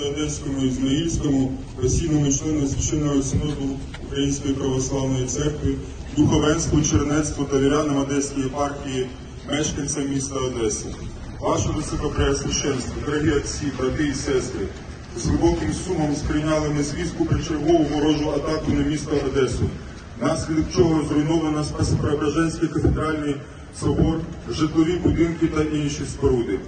І Ізмаїльському, постійному члену Священного Синоду Української Православної Церкви, духовенству, чернецтву та вірянам Одеської єпархії, мешканцям міста Одеси. Ваше високопреосвященство, дорогі отці, брати і сестри, з глибоким сумом сприйняли ми звістку про чергову ворожу атаку на місто Одесу, внаслідок чого зруйновано Спасо-Преображенський кафедральний собор, житлові будинки та інші споруди.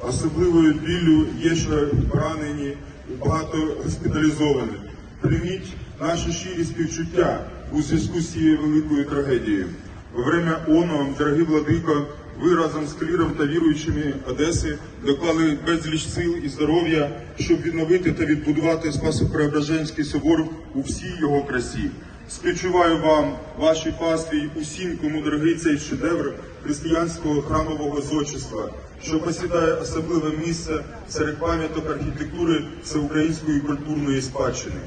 Особливою біллю є, що поранені багато госпіталізованих. Прийміть наші щирі співчуття у зв'язку з цією великою трагедією. Во время оно, дорогі владико, ви разом з кліром та віруючими Одеси доклали безліч сил і здоров'я, щоб відновити та відбудувати Спасо-Преображенський собор у всій його красі. Співчуваю вам, вашій пастві й усім, кому дорогий цей шедевр християнського храмового зодчества, що посідає особливе місце серед пам'яток архітектури всеукраїнської культурної спадщини.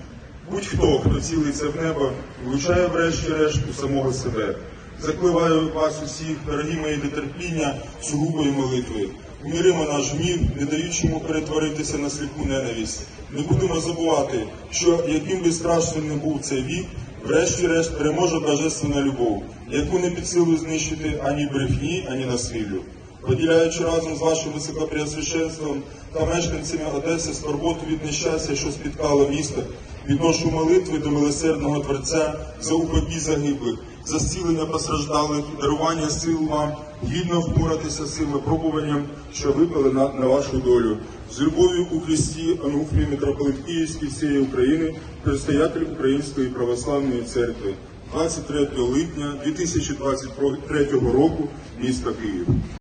Будь-хто, хто цілиться в небо, влучає врешті-решт у самого себе. Закливаю вас усіх, дорогі мої до терпіння, сугубої молитви. Уміримо наш гнів, не даючи йому перетворитися на сліпу ненависть. Не будемо забувати, що яким би страшним не був цей вік, врешті-решт переможе божественна любов, яку не під силу знищити ані брехні, ані насиллю. Поділяючи разом з вашим високопреосвященством та мешканцями Одеси скорботу від нещастя, що спіткало місто, відношу молитви до милосердного Творця за упокій загиблих, за постраждалих дарування сил вам гідно впоратися з цим випробуванням, що випали на, на вашу долю. З любов'ю у Христі Ануфрій митрополит Київський всієї України, предстоятель Української православної церкви, 23 липня 2023 року, місто Київ.